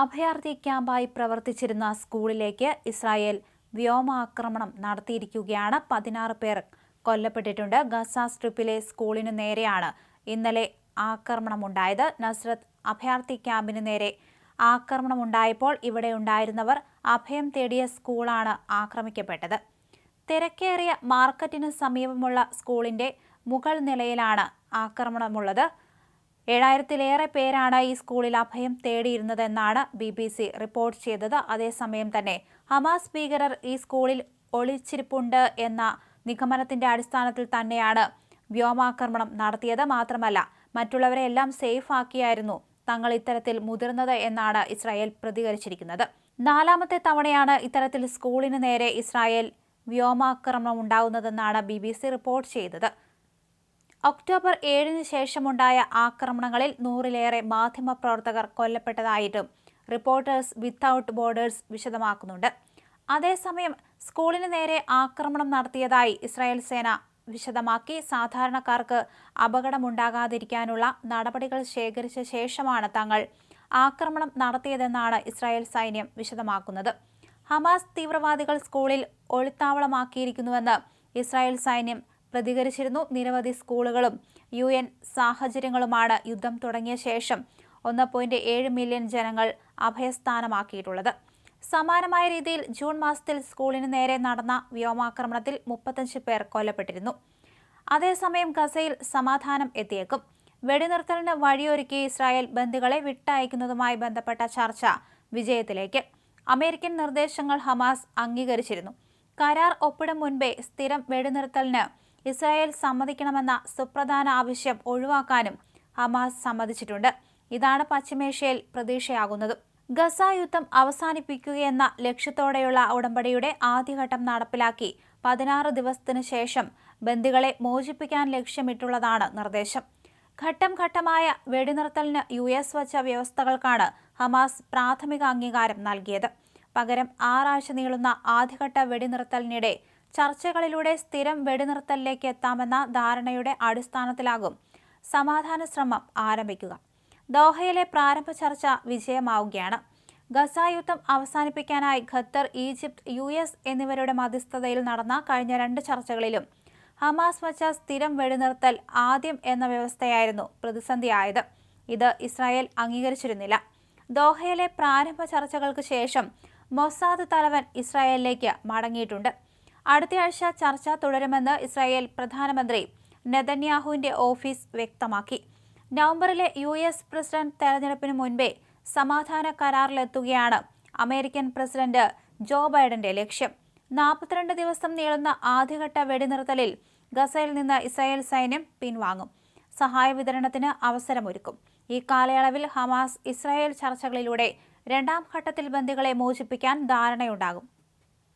അഭയാർത്ഥി ക്യാമ്പായി പ്രവർത്തിച്ചിരുന്ന സ്കൂളിലേക്ക് ഇസ്രായേൽ വ്യോമാക്രമണം നടത്തിയിരിക്കുകയാണ്. പതിനാറ് പേർ കൊല്ലപ്പെട്ടിട്ടുണ്ട്. ഗസ സ്ട്രിപ്പിലെ സ്കൂളിനു നേരെയാണ് ഇന്നലെ ആക്രമണമുണ്ടായത്. നസ്രത്ത് അഭയാർത്ഥി ക്യാമ്പിനു നേരെ ആക്രമണമുണ്ടായപ്പോൾ ഇവിടെ ഉണ്ടായിരുന്നവർ അഭയം തേടിയ സ്കൂളാണ് ആക്രമിക്കപ്പെട്ടത്. തിരക്കേറിയ മാർക്കറ്റിന് സമീപമുള്ള സ്കൂളിന്റെ മുകൾ നിലയിലാണ് ആക്രമണമുള്ളത്. ഏഴായിരത്തിലേറെ പേരാണ് ഈ സ്കൂളിൽ അഭയം തേടിയിരുന്നതെന്നാണ് ബി ബി സി റിപ്പോർട്ട് ചെയ്തത്. അതേസമയം തന്നെ ഹമാസ് ഭീകരർ ഈ സ്കൂളിൽ ഒളിച്ചിരിപ്പുണ്ട് എന്ന നിഗമനത്തിന്റെ അടിസ്ഥാനത്തിൽ തന്നെയാണ് വ്യോമാക്രമണം നടത്തിയത്. മാത്രമല്ല മറ്റുള്ളവരെ എല്ലാം സേഫ് ആക്കിയായിരുന്നു തങ്ങൾ ഇത്തരത്തിൽ മുതിർന്നത് എന്നാണ് ഇസ്രായേൽ പ്രതികരിച്ചിരിക്കുന്നത്. നാലാമത്തെ തവണയാണ് ഇത്തരത്തിൽ സ്കൂളിന് നേരെ ഇസ്രായേൽ വ്യോമാക്രമണം ഉണ്ടാകുന്നതെന്നാണ് ബി ബി സി റിപ്പോർട്ട് ചെയ്തത്. ഒക്ടോബർ ഏഴിന് ശേഷമുണ്ടായ ആക്രമണങ്ങളിൽ നൂറിലേറെ മാധ്യമപ്രവർത്തകർ കൊല്ലപ്പെട്ടതായിട്ടും റിപ്പോർട്ടേഴ്സ് വിത്തൌട്ട് ബോർഡേഴ്സ് വിശദമാക്കുന്നുണ്ട്. അതേസമയം സ്കൂളിന് നേരെ ആക്രമണം നടത്തിയതായി ഇസ്രായേൽ സേന വിശദമാക്കി. സാധാരണക്കാർക്ക് അപകടമുണ്ടാകാതിരിക്കാനുള്ള നടപടികൾ ശേഖരിച്ച ശേഷമാണ് തങ്ങൾ ആക്രമണം നടത്തിയതെന്നാണ് ഇസ്രായേൽ സൈന്യം വിശദമാക്കുന്നത്. ഹമാസ് തീവ്രവാദികൾ സ്കൂളിൽ ഒളിത്താവളമാക്കിയിരിക്കുന്നുവെന്ന് ഇസ്രായേൽ സൈന്യം പ്രതികരിച്ചിരുന്നു. നിരവധി സ്കൂളുകളും യു എൻ സാഹചര്യങ്ങളുമാണ് യുദ്ധം തുടങ്ങിയ ശേഷം ഒന്ന് പോയിന്റ് ഏഴ് മില്യൺ ജനങ്ങൾ അഭയസ്ഥാനമാക്കിയിട്ടുള്ളത്. സമാനമായ രീതിയിൽ ജൂൺ മാസത്തിൽ സ്കൂളിന് നേരെ നടന്ന വ്യോമാക്രമണത്തിൽ മുപ്പത്തഞ്ച് പേർ കൊല്ലപ്പെട്ടിരുന്നു. അതേസമയം ഗസയിൽ സമാധാനം എത്തിയേക്കും. വെടിനിർത്തലിന് വഴിയൊരുക്കി ഇസ്രായേൽ ബന്ദികളെ വിട്ടയക്കുന്നതുമായി ബന്ധപ്പെട്ട ചർച്ച വിജയത്തിലേക്ക്. അമേരിക്കൻ നിർദ്ദേശങ്ങൾ ഹമാസ് അംഗീകരിച്ചിരുന്നു. കരാർ ഒപ്പിടും മുൻപേ സ്ഥിരം വെടിനിർത്തലിന് ഇസ്രായേൽ സമ്മതിക്കണമെന്ന സുപ്രധാന ആവശ്യം ഒഴിവാക്കാനും ഹമാസ് സമ്മതിച്ചിട്ടുണ്ട്. ഇതാണ് പശ്ചിമേഷ്യയിൽ പ്രതീക്ഷയാകുന്നത്. ഗസ യുദ്ധം അവസാനിപ്പിക്കുകയെന്ന ലക്ഷ്യത്തോടെയുള്ള ഉടമ്പടിയുടെ ആദ്യഘട്ടം നടപ്പിലാക്കി പതിനാറ് ദിവസത്തിനു ശേഷം ബന്ദികളെ മോചിപ്പിക്കാൻ ലക്ഷ്യമിട്ടുള്ളതാണ് നിർദ്ദേശം. ഘട്ടം ഘട്ടമായ വെടിനിർത്തലിന് യു എസ് വച്ച വ്യവസ്ഥകൾക്കാണ് ഹമാസ് പ്രാഥമിക അംഗീകാരം നൽകിയത്. പകരം ആറാഴ്ച നീളുന്ന ആദ്യഘട്ട വെടിനിർത്തലിനിടെ ചർച്ചകളിലൂടെ സ്ഥിരം വെടിനിർത്തലിലേക്ക് എത്താമെന്ന ധാരണയുടെ അടിസ്ഥാനത്തിലാകും സമാധാന ശ്രമം ആരംഭിക്കുക. ദോഹയിലെ പ്രാരംഭ ചർച്ച വിജയമാവുകയാണ്. ഗസ യുദ്ധം അവസാനിപ്പിക്കാനായി ഖത്തർ ഈജിപ്ത് യു എസ് എന്നിവരുടെ മധ്യസ്ഥതയിൽ നടന്ന കഴിഞ്ഞ രണ്ട് ചർച്ചകളിലും ഹമാസ് വച്ച സ്ഥിരം വെടിനിർത്തൽ ആദ്യം എന്ന വ്യവസ്ഥയായിരുന്നു പ്രതിസന്ധിയായത്. ഇത് ഇസ്രായേൽ അംഗീകരിച്ചിരുന്നില്ല. ദോഹയിലെ പ്രാരംഭ ചർച്ചകൾക്ക് ശേഷം മൊസാദ് തലവൻ ഇസ്രായേലിലേക്ക് മടങ്ങിയിട്ടുണ്ട്. അടുത്തയാഴ്ച ചർച്ച തുടരുമെന്ന് ഇസ്രായേൽ പ്രധാനമന്ത്രി നെതന്യാഹുവിന്റെ ഓഫീസ് വ്യക്തമാക്കി. നവംബറിലെ യു എസ് പ്രസിഡന്റ് തെരഞ്ഞെടുപ്പിന് മുൻപേ സമാധാന കരാറിലെത്തുകയാണ് അമേരിക്കൻ പ്രസിഡന്റ് ജോ ബൈഡന്റെ ലക്ഷ്യം. നാൽപ്പത്തിരണ്ട് ദിവസം നീളുന്ന ആദ്യഘട്ട വെടിനിർത്തലിൽ ഗസയിൽ നിന്ന് ഇസ്രായേൽ സൈന്യം പിൻവാങ്ങും. സഹായ വിതരണത്തിന് അവസരമൊരുക്കും. ഈ കാലയളവിൽ ഹമാസ് ഇസ്രായേൽ ചർച്ചകളിലൂടെ രണ്ടാം ഘട്ടത്തിൽ ബന്ദികളെ മോചിപ്പിക്കാൻ ധാരണയുണ്ടാകും.